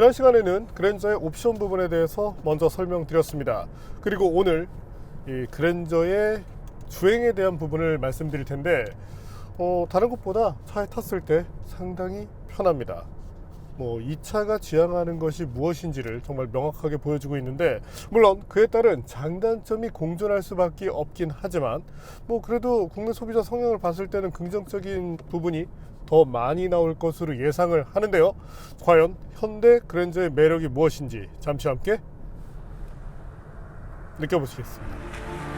지난 시간에는 그랜저의 옵션 부분에 대해서 먼저 설명드렸습니다. 그리고 오늘 이 그랜저의 주행에 대한 부분을 말씀드릴 텐데 어, 다른 것보다 차에 탔을 때 상당히 편합니다. 뭐 이 차가 지향하는 것이 무엇인지를 정말 명확하게 보여주고 있는데 물론 그에 따른 장단점이 공존할 수밖에 없긴 하지만 뭐 그래도 국내 소비자 성향을 봤을 때는 긍정적인 부분이 더 많이 나올 것으로 예상을 하는데요. 과연 현대 그랜저의 매력이 무엇인지 잠시 함께 느껴보시겠습니다.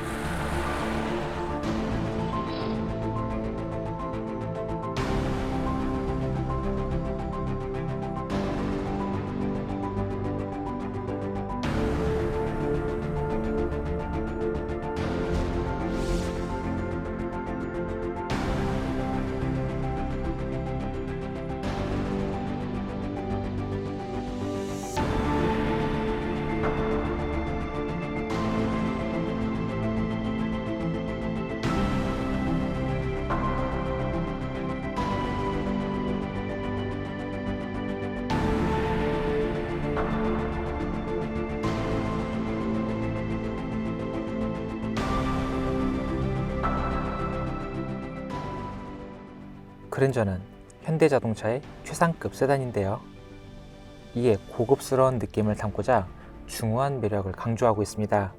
그랜저는 현대자동차의 최상급 세단인데요. 이에 고급스러운 느낌을 담고자 중후한 매력을 강조하고 있습니다.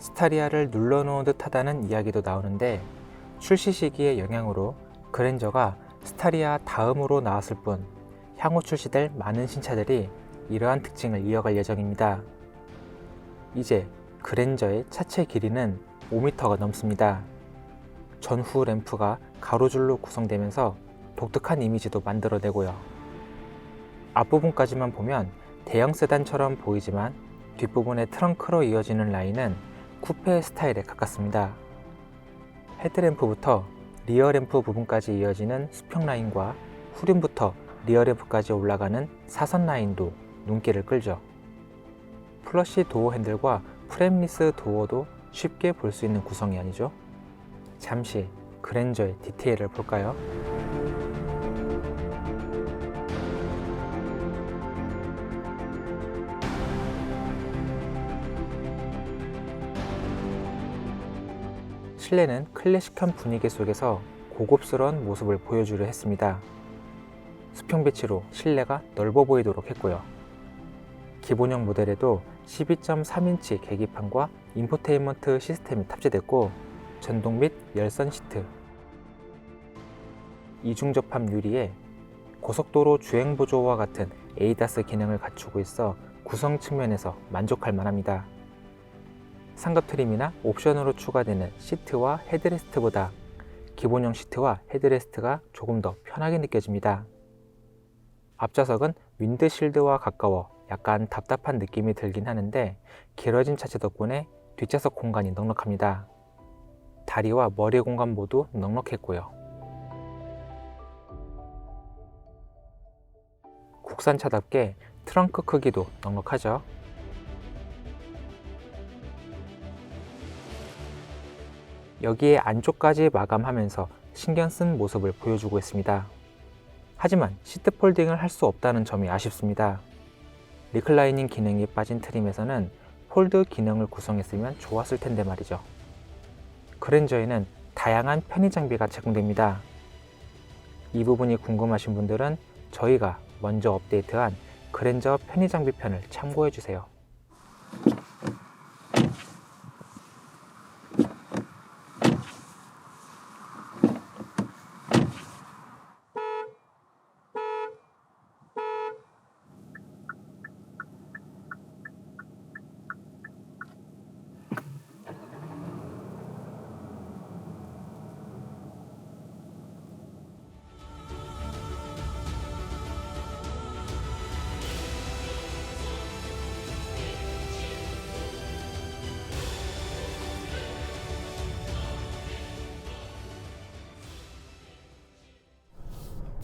스타리아를 눌러놓은 듯 하다는 이야기도 나오는데 출시 시기의 영향으로 그랜저가 스타리아 다음으로 나왔을 뿐 향후 출시될 많은 신차들이 이러한 특징을 이어갈 예정입니다. 이제 그랜저의 차체 길이는 5m가 넘습니다. 전후 램프가 가로줄로 구성되면서 독특한 이미지도 만들어내고요. 앞부분까지만 보면 대형 세단처럼 보이지만 뒷부분의 트렁크로 이어지는 라인은 쿠페 스타일에 가깝습니다. 헤드램프부터 리어램프 부분까지 이어지는 수평 라인과 후륜부터 리어램프까지 올라가는 사선 라인도 눈길을 끌죠. 플러시 도어 핸들과 프렘리스 도어도 쉽게 볼 수 있는 구성이 아니죠. 잠시 그랜저의 디테일을 볼까요? 실내는 클래식한 분위기 속에서 고급스러운 모습을 보여주려 했습니다. 수평 배치로 실내가 넓어 보이도록 했고요. 기본형 모델에도 12.3인치 계기판과 인포테인먼트 시스템이 탑재됐고 전동 및 열선 시트, 이중 접합 유리에 고속도로 주행 보조와 같은 에이다스 기능을 갖추고 있어 구성 측면에서 만족할 만합니다. 상급 트림이나 옵션으로 추가되는 시트와 헤드레스트보다 기본형 시트와 헤드레스트가 조금 더 편하게 느껴집니다. 앞좌석은 윈드실드와 가까워 약간 답답한 느낌이 들긴 하는데 길어진 차체 덕분에 뒷좌석 공간이 넉넉합니다. 다리와 머리 공간 모두 넉넉했고요. 국산차답게 트렁크 크기도 넉넉하죠. 여기에 안쪽까지 마감하면서 신경 쓴 모습을 보여주고 있습니다. 하지만 시트 폴딩을 할 수 없다는 점이 아쉽습니다. 리클라이닝 기능이 빠진 트림에서는 폴드 기능을 구성했으면 좋았을 텐데 말이죠. 그랜저에는 다양한 편의 장비가 제공됩니다. 이 부분이 궁금하신 분들은 저희가 먼저 업데이트한 그랜저 편의 장비 편을 참고해 주세요.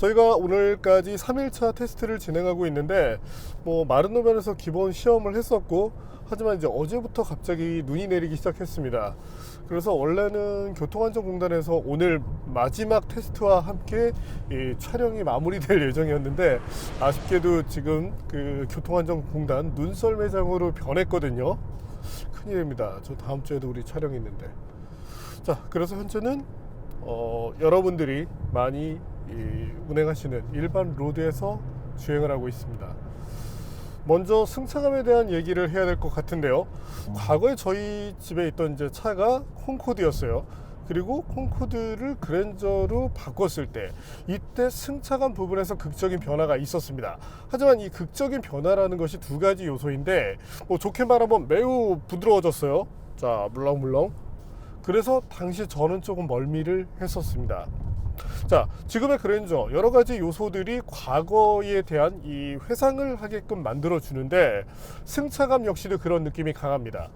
저희가 오늘까지 3일차 테스트를 진행하고 있는데 뭐 마른 노면에서 기본 시험을 했었고 하지만 이제 어제부터 갑자기 눈이 내리기 시작했습니다. 그래서 원래는 교통안전공단에서 오늘 마지막 테스트와 함께 이 촬영이 마무리될 예정이었는데 아쉽게도 지금 그 교통안전공단 눈썰 매장으로 변했거든요. 큰일입니다. 저 다음 주에도 우리 촬영 있는데. 자, 그래서 현재는 어, 여러분들이 많이 이, 운행하시는 일반 로드에서 주행을 하고 있습니다. 먼저 승차감에 대한 얘기를 해야 될 것 같은데요. 과거에 저희 집에 있던 이제 차가 콩코드였어요. 그리고 콩코드를 그랜저로 바꿨을 때 이때 승차감 부분에서 극적인 변화가 있었습니다. 하지만 이 극적인 변화라는 것이 두 가지 요소인데 뭐 좋게 말하면 매우 부드러워졌어요. 자 물렁물렁. 그래서 당시 저는 조금 멀미를 했었습니다. 자, 지금의 그랜저 여러 가지 요소들이 과거에 대한 이 회상을 하게끔 만들어 주는데 승차감 역시도 그런 느낌이 강합니다.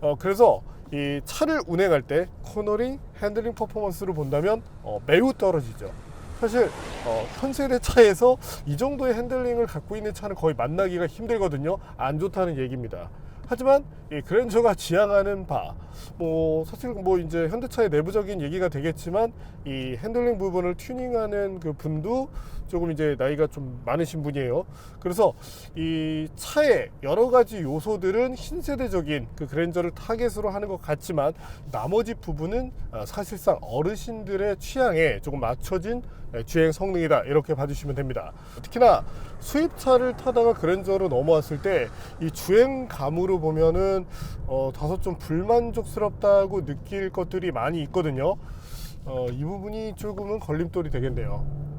어, 그래서 이 차를 운행할 때 코너링, 핸들링 퍼포먼스를 본다면 어, 매우 떨어지죠. 사실 어, 현세대 차에서 이 정도의 핸들링을 갖고 있는 차는 거의 만나기가 힘들거든요. 안 좋다는 얘기입니다. 하지만 이 그랜저가 지향하는 바, 뭐 사실 뭐 이제 현대차의 내부적인 얘기가 되겠지만 이 핸들링 부분을 튜닝하는 그 분도 조금 이제 나이가 좀 많으신 분이에요. 그래서 이 차의 여러 가지 요소들은 신세대적인 그 그랜저를 타겟으로 하는 것 같지만 나머지 부분은 아, 사실상 어르신들의 취향에 조금 맞춰진 예, 주행 성능이다 이렇게 봐주시면 됩니다. 특히나 수입차를 타다가 그랜저로 넘어왔을 때 이 주행감으로 보면은 어, 다소 좀 불만족스럽다고 느낄 것들이 많이 있거든요. 어, 이 부분이 조금은 걸림돌이 되겠네요.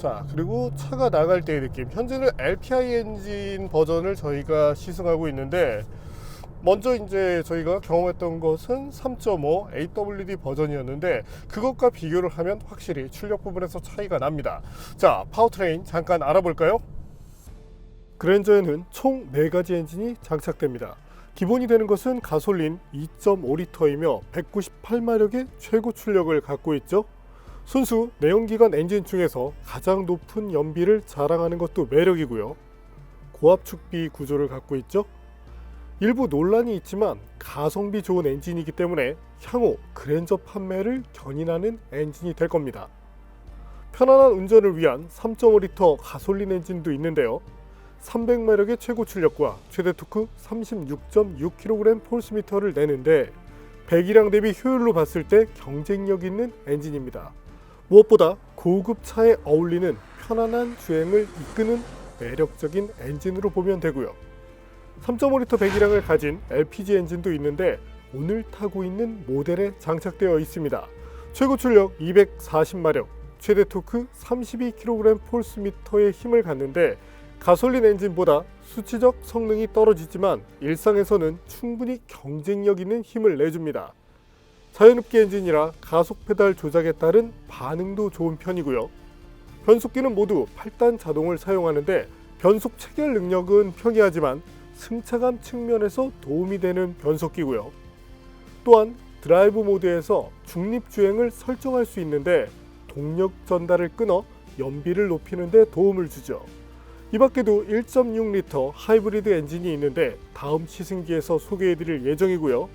자 그리고 차가 나갈 때의 느낌 현재는 LPI 엔진 버전을 저희가 시승하고 있는데 먼저 이제 저희가 경험했던 것은 3.5 AWD 버전이었는데 그것과 비교를 하면 확실히 출력 부분에서 차이가 납니다 자 파워트레인 잠깐 알아볼까요? 그랜저에는 총 4가지 엔진이 장착됩니다 기본이 되는 것은 가솔린 2.5리터이며 198마력의 최고 출력을 갖고 있죠 순수 내연기관 엔진 중에서 가장 높은 연비를 자랑하는 것도 매력이고요. 고압 축비 구조를 갖고 있죠. 일부 논란이 있지만 가성비 좋은 엔진이기 때문에 향후 그랜저 판매를 견인하는 엔진이 될 겁니다. 편안한 운전을 위한 3.5리터 가솔린 엔진도 있는데요. 300마력의 최고 출력과 최대 토크 36.6kg 폴스미터를 내는데 배기량 대비 효율로 봤을 때 경쟁력 있는 엔진입니다. 무엇보다 고급 차에 어울리는 편안한 주행을 이끄는 매력적인 엔진으로 보면 되고요. 3.5리터 배기량을 가진 LPG 엔진도 있는데 오늘 타고 있는 모델에 장착되어 있습니다. 최고 출력 240마력, 최대 토크 32kg 폴스미터의 힘을 갖는데 가솔린 엔진보다 수치적 성능이 떨어지지만 일상에서는 충분히 경쟁력 있는 힘을 내줍니다. 자연흡기 엔진이라 가속 페달 조작에 따른 반응도 좋은 편이고요. 변속기는 모두 8단 자동을 사용하는데 변속 체결 능력은 평이하지만 승차감 측면에서 도움이 되는 변속기고요. 또한 드라이브 모드에서 중립 주행을 설정할 수 있는데 동력 전달을 끊어 연비를 높이는 데 도움을 주죠. 이 밖에도 1.6리터 하이브리드 엔진이 있는데 다음 시승기에서 소개해 드릴 예정이고요.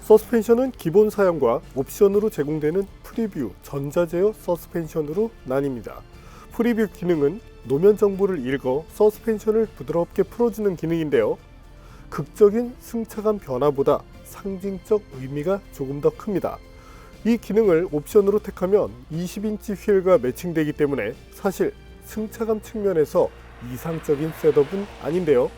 서스펜션은 기본 사양과 옵션으로 제공되는 프리뷰 전자제어 서스펜션으로 나뉩니다. 프리뷰 기능은 노면 정보를 읽어 서스펜션을 부드럽게 풀어주는 기능인데요. 극적인 승차감 변화보다 상징적 의미가 조금 더 큽니다. 이 기능을 옵션으로 택하면 20인치 휠과 매칭되기 때문에 사실 승차감 측면에서 이상적인 셋업은 아닌데요.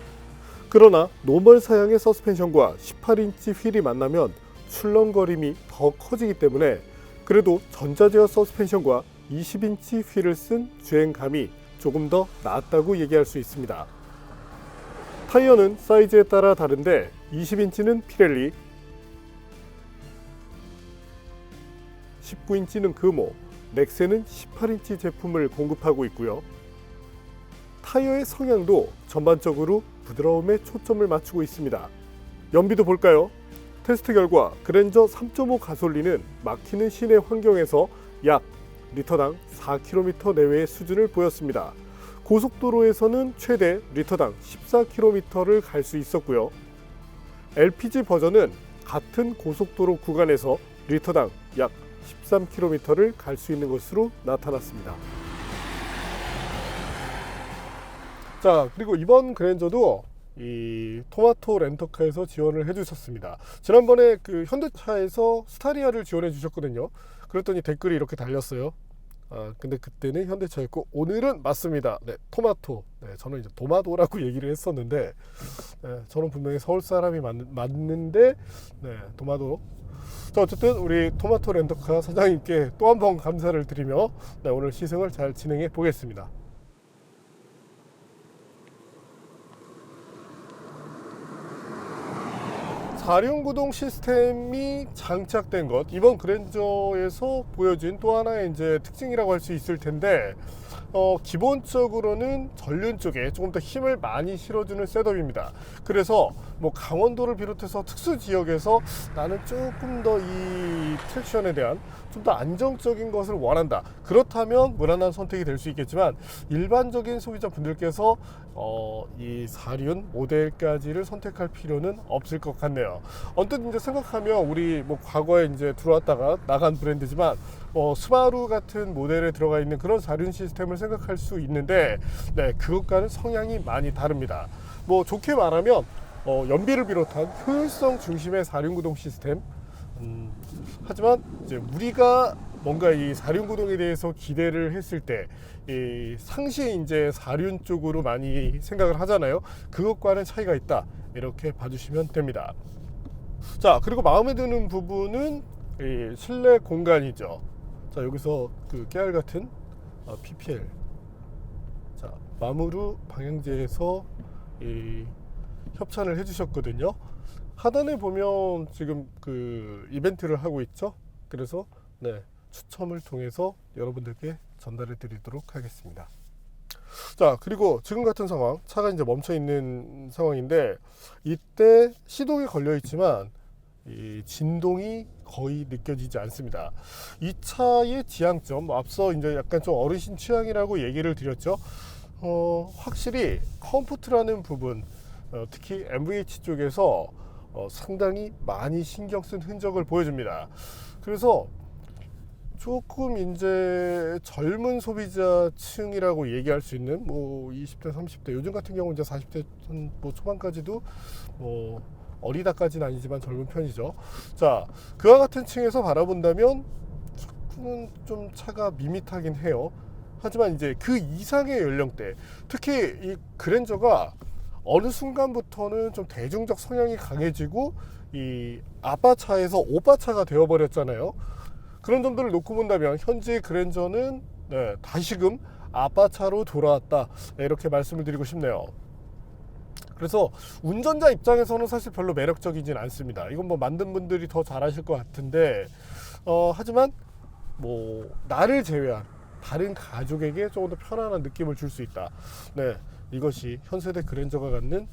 그러나 노멀 사양의 서스펜션과 18인치 휠이 만나면 출렁거림이 더 커지기 때문에 그래도 전자제어 서스펜션과 20인치 휠을 쓴 주행감이 조금 더 낫다고 얘기할 수 있습니다. 타이어는 사이즈에 따라 다른데 20인치는 피렐리, 19인치는 금호, 넥센은 18인치 제품을 공급하고 있고요. 타이어의 성향도 전반적으로 부드러움에 초점을 맞추고 있습니다. 연비도 볼까요? 테스트 결과 그랜저 3.5 가솔린은 막히는 시내 환경에서 약 리터당 4km 내외의 수준을 보였습니다. 고속도로에서는 최대 리터당 14km를 갈 수 있었고요. LPG 버전은 같은 고속도로 구간에서 리터당 약 13km를 갈 수 있는 것으로 나타났습니다. 자, 그리고 이번 그랜저도 이 토마토 렌터카에서 지원을 해주셨습니다. 지난번에 그 현대차에서 스타리아를 지원해 주셨거든요. 그랬더니 댓글이 이렇게 달렸어요. 아, 근데 그때는 현대차였고 오늘은 맞습니다. 네, 토마토. 네, 저는 이제 도마도라고 얘기를 했었는데 네, 저는 분명히 서울 사람이 맞, 맞는데 네, 도마도. 자, 어쨌든 우리 토마토 렌터카 사장님께 또 한 번 감사를 드리며 네, 오늘 시승을 잘 진행해 보겠습니다. 사륜구동 시스템이 장착된 것 이번 그랜저에서 보여진 또 하나의 이제 특징이라고 할 수 있을 텐데 어, 기본적으로는 전륜 쪽에 조금 더 힘을 많이 실어주는 셋업입니다. 그래서 뭐 강원도를 비롯해서 특수 지역에서 나는 조금 더 이 트랙션에 대한 좀 더 안정적인 것을 원한다. 그렇다면 무난한 선택이 될 수 있겠지만 일반적인 소비자 분들께서 어, 이 사륜 모델까지를 선택할 필요는 없을 것 같네요. 언뜻 이제 생각하면 우리 뭐 과거에 이제 들어왔다가 나간 브랜드지만 어, 스바루 같은 모델에 들어가 있는 그런 사륜 시스템을 생각할 수 있는데 네, 그것과는 성향이 많이 다릅니다. 뭐 좋게 말하면 어, 연비를 비롯한 효율성 중심의 사륜 구동 시스템 음, 하지만 이제 우리가 뭔가 이 사륜 구동에 대해서 기대를 했을 때 이 상시 이제 사륜 쪽으로 많이 생각을 하잖아요. 그것과는 차이가 있다. 이렇게 봐주시면 됩니다. 자 그리고 마음에 드는 부분은 이 실내 공간이죠. 자 여기서 그 깨알 같은 어, PPL 자 마무르 방향제에서 이 협찬을 해주셨거든요. 하단에 보면 지금 그 이벤트를 하고 있죠. 그래서 네 추첨을 통해서 여러분들께 전달해 드리도록 하겠습니다. 자 그리고 지금 같은 상황 차가 이제 멈춰 있는 상황인데 이때 시동이 걸려 있지만 이 진동이 거의 느껴지지 않습니다. 이 차의 지향점 뭐 앞서 이제 약간 좀 어르신 취향이라고 얘기를 드렸죠. 어, 확실히 컴포트라는 부분 어, 특히 MVH 쪽에서 어, 상당히 많이 신경 쓴 흔적을 보여줍니다. 그래서 조금 이제 젊은 소비자층이라고 얘기할 수 있는 뭐 20대, 30대 요즘 같은 경우 이제 40대 뭐 초반까지도 뭐 어리다까지는 아니지만 젊은 편이죠. 자, 그와 같은 층에서 바라본다면 조금은 좀 차가 밋밋하긴 해요. 하지만 이제 그 이상의 연령대, 특히 이 그랜저가 어느 순간부터는 좀 대중적 성향이 강해지고 이 아빠 차에서 오빠 차가 되어버렸잖아요. 그런 점들을 놓고 본다면 현재 그랜저는 네, 다시금 아빠 차로 돌아왔다 네, 이렇게 말씀을 드리고 싶네요. 그래서 운전자 입장에서는 사실 별로 매력적이진 않습니다. 이건 뭐 만든 분들이 더 잘하실 것 같은데 어, 하지만 뭐 나를 제외한 다른 가족에게 조금 더 편안한 느낌을 줄 수 있다. 네, 이것이 현세대 그랜저가 갖는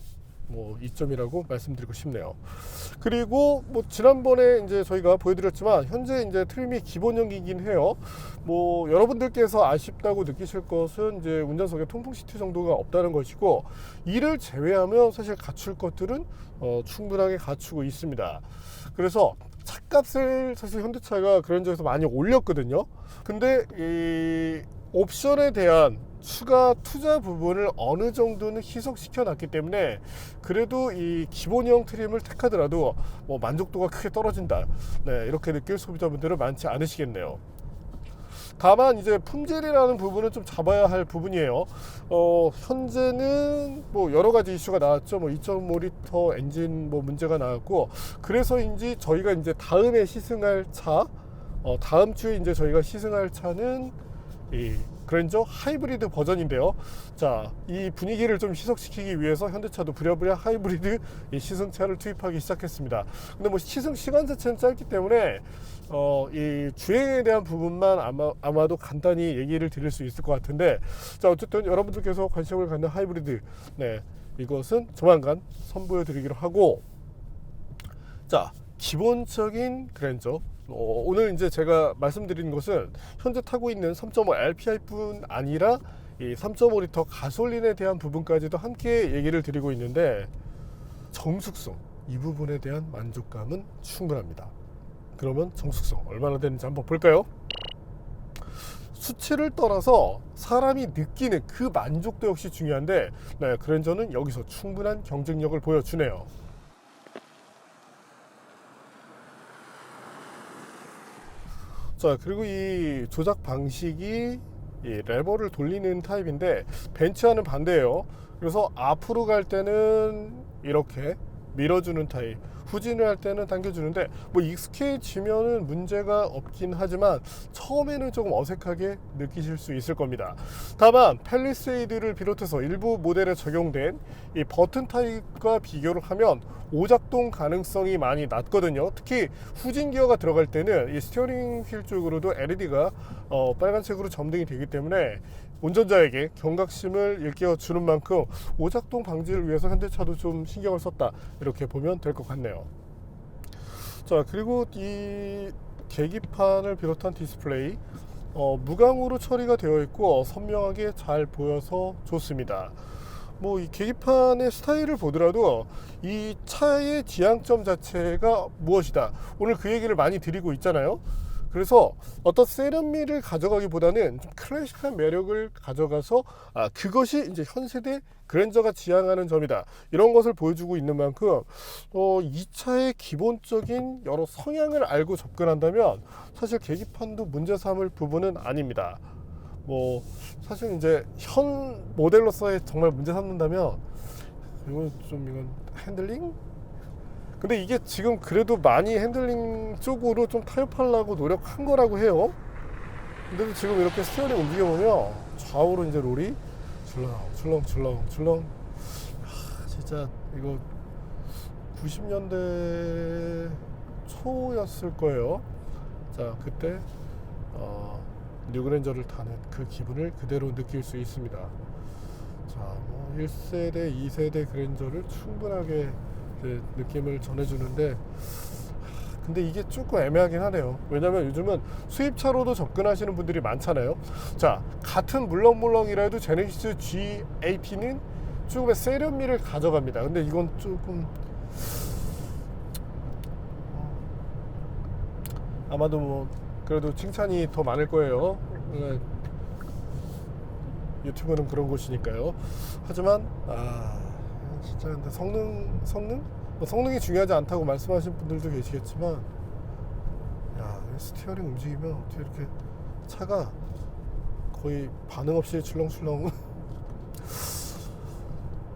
뭐 이점이라고 말씀드리고 싶네요. 그리고 뭐 지난번에 이제 저희가 보여드렸지만 현재 이제 트림이 기본형이긴 해요. 뭐 여러분들께서 아쉽다고 느끼실 것은 이제 운전석에 통풍 시트 정도가 없다는 것이고 이를 제외하면 사실 갖출 것들은 어, 충분하게 갖추고 있습니다. 그래서 차값을 사실 현대차가 그랜저에서 많이 올렸거든요. 근데 이 옵션에 대한 추가 투자 부분을 어느 정도는 희석시켜 놨기 때문에 그래도 이 기본형 트림을 택하더라도 뭐 만족도가 크게 떨어진다. 네, 이렇게 느낄 소비자분들은 많지 않으시겠네요. 다만 이제 품질이라는 부분은 좀 잡아야 할 부분이에요. 어, 현재는 뭐 여러 가지 이슈가 나왔죠. 뭐 2.5리터 엔진 뭐 문제가 나왔고 그래서인지 저희가 이제 다음에 시승할 차, 어, 다음 주에 이제 저희가 시승할 차는 이 그랜저 하이브리드 버전인데요. 자, 이 분위기를 좀 희석시키기 위해서 현대차도 부랴부랴 하이브리드 이 시승차를 투입하기 시작했습니다. 근데 뭐 시승 시간 자체는 짧기 때문에 어, 이 주행에 대한 부분만 아마, 아마도 간단히 얘기를 드릴 수 있을 것 같은데 자, 어쨌든 여러분들께서 관심을 갖는 하이브리드 네, 이것은 조만간 선보여 드리기로 하고 자, 기본적인 그랜저 어, 오늘 이제 제가 말씀드린 것은 현재 타고 있는 3.5 LPI뿐 아니라 이 3.5리터 가솔린에 대한 부분까지도 함께 얘기를 드리고 있는데 정숙성 이 부분에 대한 만족감은 충분합니다. 그러면 정숙성 얼마나 되는지 한번 볼까요? 수치를 떠나서 사람이 느끼는 그 만족도 역시 중요한데 네, 그랜저는 여기서 충분한 경쟁력을 보여주네요. 자 그리고 이 조작 방식이 이 레버를 돌리는 타입인데 벤츠와는 반대예요. 그래서 앞으로 갈 때는 이렇게 밀어주는 타입, 후진을 할 때는 당겨주는데 뭐 익숙해지면은 문제가 없긴 하지만 처음에는 조금 어색하게 느끼실 수 있을 겁니다. 다만 팰리세이드를 비롯해서 일부 모델에 적용된 이 버튼 타입과 비교를 하면 오작동 가능성이 많이 낮거든요. 특히 후진 기어가 들어갈 때는 이 스티어링 휠 쪽으로도 LED가 어, 빨간색으로 점등이 되기 때문에 운전자에게 경각심을 일깨워 주는 만큼 오작동 방지를 위해서 현대차도 좀 신경을 썼다 이렇게 보면 될 것 같네요. 자 그리고 이 계기판을 비롯한 디스플레이 어, 무광으로 처리가 되어 있고 선명하게 잘 보여서 좋습니다. 뭐 이 계기판의 스타일을 보더라도 이 차의 지향점 자체가 무엇이다. 오늘 그 얘기를 많이 드리고 있잖아요. 그래서 어떤 세련미를 가져가기보다는 좀 클래식한 매력을 가져가서 아 그것이 이제 현 세대 그랜저가 지향하는 점이다 이런 것을 보여주고 있는 만큼 어, 이 차의 기본적인 여러 성향을 알고 접근한다면 사실 계기판도 문제 삼을 부분은 아닙니다. 뭐 사실 이제 현 모델로서의 정말 문제 삼는다면 이건 좀 이건 핸들링 근데 이게 지금 그래도 많이 핸들링 쪽으로 좀 타협하려고 노력한 거라고 해요. 근데도 지금 이렇게 스티어링 움직여보면 좌우로 이제 롤이 줄렁, 줄렁, 줄렁, 줄렁. 하, 진짜 이거 90년대 초였을 거예요. 자, 그때 어, 뉴그랜저를 타는 그 기분을 그대로 느낄 수 있습니다. 자, 뭐 1세대, 2세대 그랜저를 충분하게 그 느낌을 전해주는데 하, 근데 이게 조금 애매하긴 하네요. 왜냐면 요즘은 수입차로도 접근하시는 분들이 많잖아요. 자, 같은 물렁물렁이라도 제네시스 G80는 조금의 세련미를 가져갑니다. 근데 이건 조금 아마도 뭐 그래도 칭찬이 더 많을 거예요. 네. 유튜브는 그런 곳이니까요. 하지만 아 진짜 근데 성능 성능 뭐 성능이 중요하지 않다고 말씀하신 분들도 계시겠지만 야 스티어링 움직이면 어떻게 이렇게 차가 거의 반응 없이 출렁출렁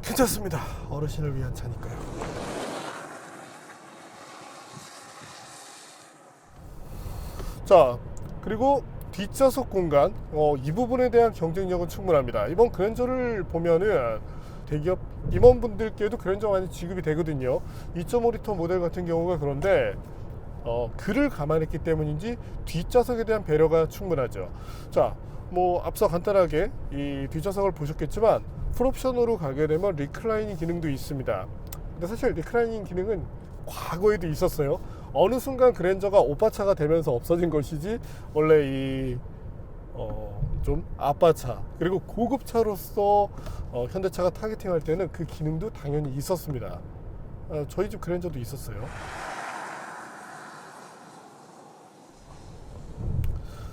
괜찮습니다. 어르신을 위한 차니까요. 자 그리고 뒷좌석 공간 어, 이 부분에 대한 경쟁력은 충분합니다 이번 그랜저를 보면은 대기업 임원분들께도 그랜저 많이 지급이 되거든요. 2.5리터 모델 같은 경우가 그런데 어, 그를 감안했기 때문인지 뒷좌석에 대한 배려가 충분하죠. 자 뭐 앞서 간단하게 이 뒷좌석을 보셨겠지만 풀옵션으로 가게 되면 리클라이닝 기능도 있습니다. 근데 사실 리클라이닝 기능은 과거에도 있었어요. 어느 순간 그랜저가 오빠차가 되면서 없어진 것이지 원래 이 어, 좀 아빠차 그리고 고급차로서 어, 현대차가 타겟팅할 때는 그 기능도 당연히 있었습니다. 어, 저희 집 그랜저도 있었어요.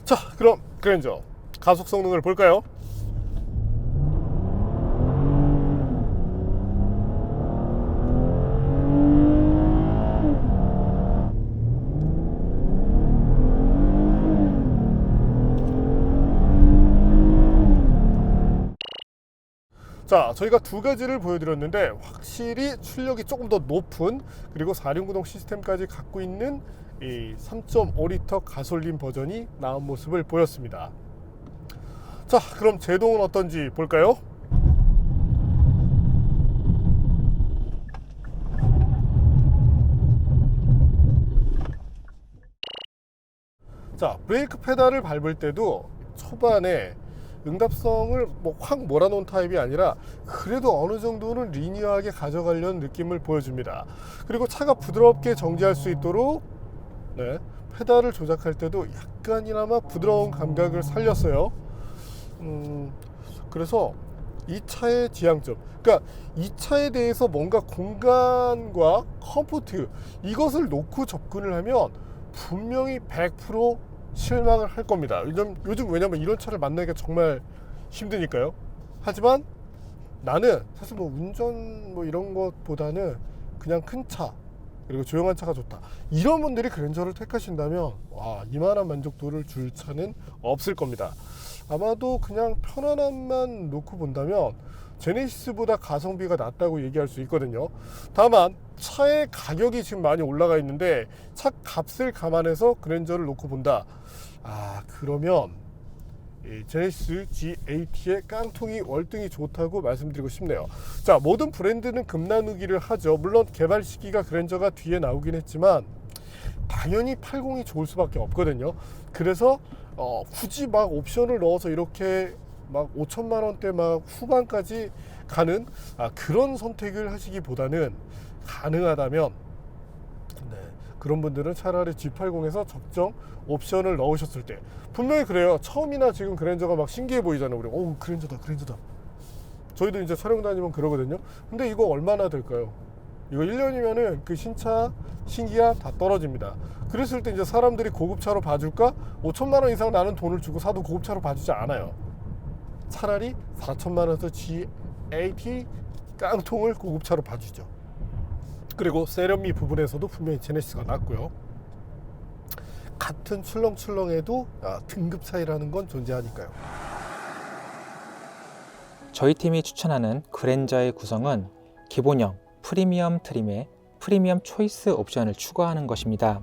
자, 그럼 그랜저 가속 성능을 볼까요? 자, 저희가 두 가지를 보여드렸는데 확실히 출력이 조금 더 높은 그리고 4륜구동 시스템까지 갖고 있는 이 3.5리터 가솔린 버전이 나온 모습을 보였습니다. 자, 그럼 제동은 어떤지 볼까요? 자, 브레이크 페달을 밟을 때도 초반에 응답성을 뭐 확 몰아놓은 타입이 아니라 그래도 어느 정도는 리니어하게 가져가려는 느낌을 보여줍니다. 그리고 차가 부드럽게 정지할 수 있도록 네, 페달을 조작할 때도 약간이나마 부드러운 감각을 살렸어요. 음, 그래서 이 차의 지향점, 그러니까 이 차에 대해서 뭔가 공간과 컴포트 이것을 놓고 접근을 하면 분명히 100% 실망을 할 겁니다. 요즘, 요즘 왜냐면 이런 차를 만나기가 정말 힘드니까요. 하지만 나는 사실 뭐 운전 뭐 이런 것보다는 그냥 큰 차, 그리고 조용한 차가 좋다. 이런 분들이 그랜저를 택하신다면 와 이만한 만족도를 줄 차는 없을 겁니다. 아마도 그냥 편안함만 놓고 본다면 제네시스보다 가성비가 낮다고 얘기할 수 있거든요. 다만 차의 가격이 지금 많이 올라가 있는데 차 값을 감안해서 그랜저를 놓고 본다. 아 그러면 이 제네시스 G80의 깡통이 월등히 좋다고 말씀드리고 싶네요. 자, 모든 브랜드는 금나누기를 하죠. 물론 개발 시기가 그랜저가 뒤에 나오긴 했지만 당연히 80이 좋을 수밖에 없거든요. 그래서 어, 굳이 막 옵션을 넣어서 이렇게 막 5천만 원대 막 후반까지 가는 아, 그런 선택을 하시기보다는 가능하다면 네, 그런 분들은 차라리 G80에서 적정 옵션을 넣으셨을 때 분명히 그래요. 처음이나 지금 그랜저가 막 신기해 보이잖아요. 우리 오 그랜저다 그랜저다. 저희도 이제 촬영 다니면 그러거든요. 근데 이거 얼마나 될까요? 이거 1년이면은 그 신차 신기가 다 떨어집니다. 그랬을 때 이제 사람들이 고급차로 봐줄까? 5천만 원 이상 나는 돈을 주고 사도 고급차로 봐주지 않아요. 차라리 4천만 원에서 G80 깡통을 고급차로 봐주죠. 그리고 세련미 부분에서도 분명히 제네시스가 낫고요. 같은 출렁출렁해도 아, 등급 차이라는 건 존재하니까요. 저희 팀이 추천하는 그랜저의 구성은 기본형 프리미엄 트림에 프리미엄 초이스 옵션을 추가하는 것입니다.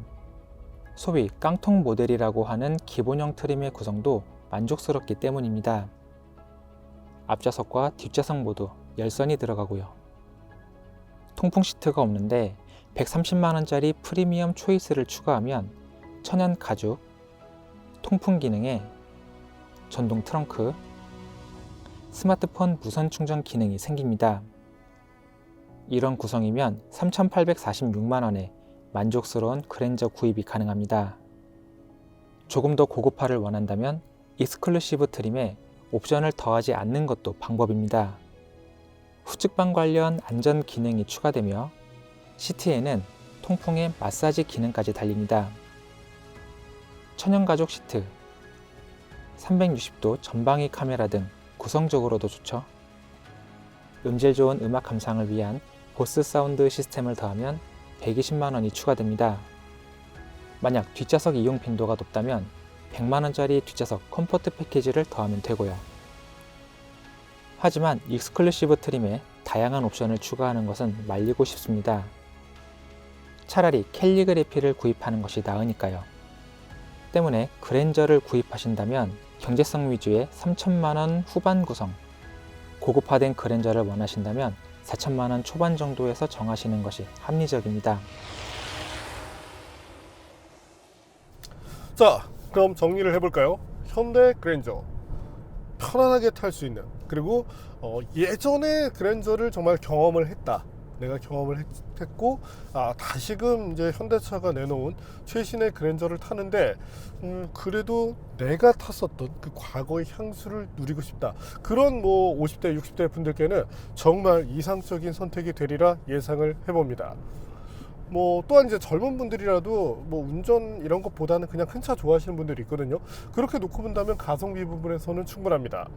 소위 깡통 모델이라고 하는 기본형 트림의 구성도 만족스럽기 때문입니다. 앞좌석과 뒷좌석 모두 열선이 들어가고요. 통풍 시트가 없는데 130만원짜리 프리미엄 초이스를 추가하면 천연 가죽, 통풍 기능에 전동 트렁크, 스마트폰 무선 충전 기능이 생깁니다. 이런 구성이면 3,846만원에 만족스러운 그랜저 구입이 가능합니다. 조금 더 고급화를 원한다면 익스클루시브 트림에 옵션을 더하지 않는 것도 방법입니다. 후측방 관련 안전 기능이 추가되며 시트에는 통풍의 마사지 기능까지 달립니다. 천연가죽 시트, 360도 전방위 카메라 등 구성적으로도 좋죠. 음질 좋은 음악 감상을 위한 보스 사운드 시스템을 더하면 120만원이 추가됩니다. 만약 뒷좌석 이용 빈도가 높다면 100만원짜리 뒷좌석 컴포트 패키지를 더하면 되고요. 하지만 익스클루시브 트림에 다양한 옵션을 추가하는 것은 말리고 싶습니다. 차라리 캘리그래피를 구입하는 것이 나으니까요. 때문에 그랜저를 구입하신다면 경제성 위주의 3천만원 후반 구성, 고급화된 그랜저를 원하신다면 4천만원 초반 정도에서 정하시는 것이 합리적입니다. 자, 그럼 정리를 해볼까요? 현대 그랜저 편안하게 탈 수 있는 그리고 어, 예전에 그랜저를 정말 경험을 했다. 내가 경험을 했, 고 아, 다시금 이제 현대차가 내놓은 최신의 그랜저를 타는데 음, 그래도 내가 탔었던 그 과거의 향수를 누리고 싶다. 그런 뭐 50대, 60대 분들께는 정말 이상적인 선택이 되리라 예상을 해봅니다. 뭐 또한 이제 젊은 분들이라도 뭐 운전 이런 것보다는 그냥 큰 차 좋아하시는 분들이 있거든요. 그렇게 놓고 본다면 가성비 부분에서는 충분합니다.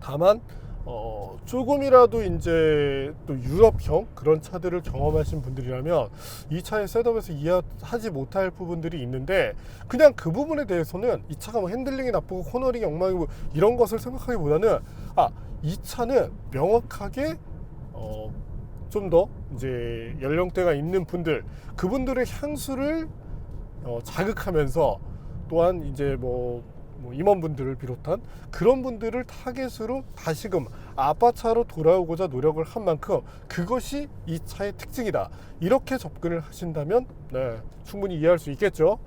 다만 어, 조금이라도 이제 또 유럽형 그런 차들을 경험하신 분들이라면 이 차의 셋업에서 이해하지 못할 부분들이 있는데 그냥 그 부분에 대해서는 이 차가 뭐 핸들링이 나쁘고 코너링이 엉망이고 이런 것을 생각하기보다는 아 이 차는 명확하게 어, 좀 더 이제 연령대가 있는 분들 그분들의 향수를 어, 자극하면서 또한 이제 뭐, 뭐 임원분들을 비롯한 그런 분들을 타겟으로 다시금 아빠 차로 돌아오고자 노력을 한 만큼 그것이 이 차의 특징이다. 이렇게 접근을 하신다면 네, 충분히 이해할 수 있겠죠?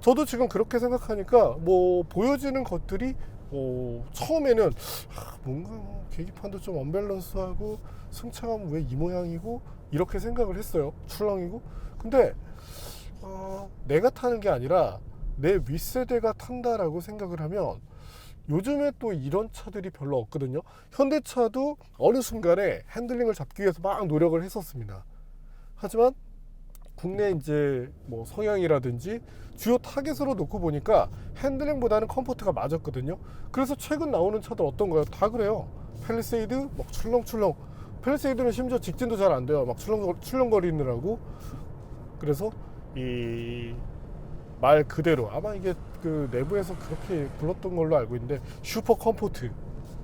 저도 지금 그렇게 생각하니까 뭐 보여지는 것들이 어, 처음에는 아, 뭔가 뭐 계기판도 좀 언밸런스하고 승차감은 왜이 모양이고 이렇게 생각을 했어요. 출렁이고. 근데 어, 내가 타는 게 아니라 내 윗세대가 탄다라고 생각을 하면 요즘에 또 이런 차들이 별로 없거든요. 현대차도 어느 순간에 핸들링을 잡기 위해서 막 노력을 했었습니다. 하지만 국내 이제 뭐 성향이라든지 주요 타겟으로 놓고 보니까 핸들링보다는 컴포트가 맞았거든요. 그래서 최근 나오는 차들 어떤가요? 다 그래요. 펠리세이드 막 출렁출렁. 펠리세이드는 심지어 직진도 잘 안 돼요. 막 출렁 출렁거 리느라고. 그래서 이 말 그대로 아마 이게 그 내부에서 그렇게 불렀던 걸로 알고 있는데 슈퍼 컴포트.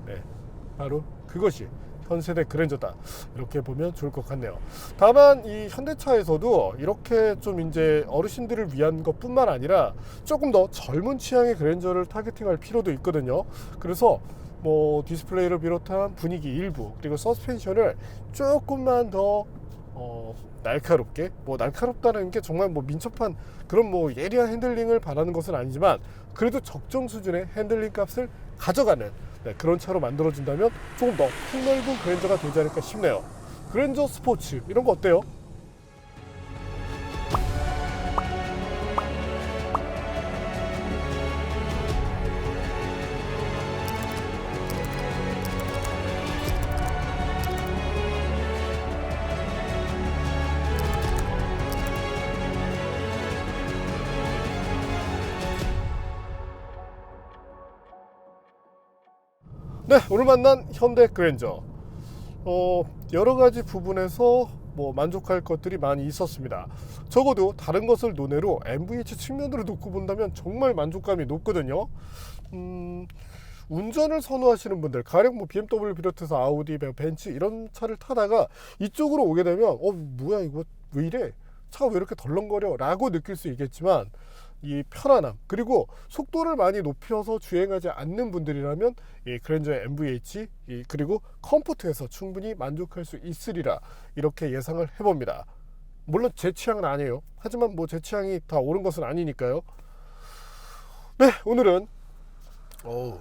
네. 바로 그것이 현세대 그랜저다 이렇게 보면 좋을 것 같네요. 다만 이 현대차에서도 이렇게 좀 이제 어르신들을 위한 것 뿐만 아니라 조금 더 젊은 취향의 그랜저를 타겟팅할 필요도 있거든요. 그래서 뭐 디스플레이를 비롯한 분위기 일부 그리고 서스펜션을 조금만 더 어, 날카롭게 뭐 날카롭다는 게 정말 뭐 민첩한 그런 뭐 예리한 핸들링을 바라는 것은 아니지만 그래도 적정 수준의 핸들링 값을 가져가는 네, 그런 차로 만들어진다면 조금 더 폭넓은 그랜저가 되지 않을까 싶네요. 그랜저 스포츠 이런 거 어때요? 네, 오늘 만난 현대 그랜저. 어, 여러 가지 부분에서 뭐 만족할 것들이 많이 있었습니다. 적어도 다른 것을 논외로 MVH 측면으로 놓고 본다면 정말 만족감이 높거든요. 음, 운전을 선호하시는 분들, 가령 뭐 BMW 비롯해서 아우디, 벤츠 이런 차를 타다가 이쪽으로 오게 되면 어 뭐야 이거 왜 이래? 차가 왜 이렇게 덜렁거려? 라고 느낄 수 있겠지만 이 편안함 그리고 속도를 많이 높여서 주행하지 않는 분들이라면 이 그랜저의 MVH 이 그리고 컴포트에서 충분히 만족할 수 있으리라 이렇게 예상을 해봅니다. 물론 제 취향은 아니에요. 하지만 뭐 제 취향이 다 옳은 것은 아니니까요. 네 오늘은 어우,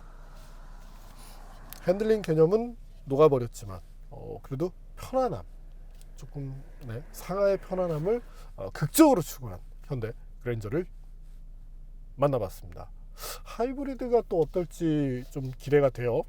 핸들링 개념은 녹아버렸지만 어, 그래도 편안함 조금 네, 상하의 편안함을 어, 극적으로 추구한 현대 그랜저를 만나봤습니다. 하이브리드가 또 어떨지 좀 기대가 돼요.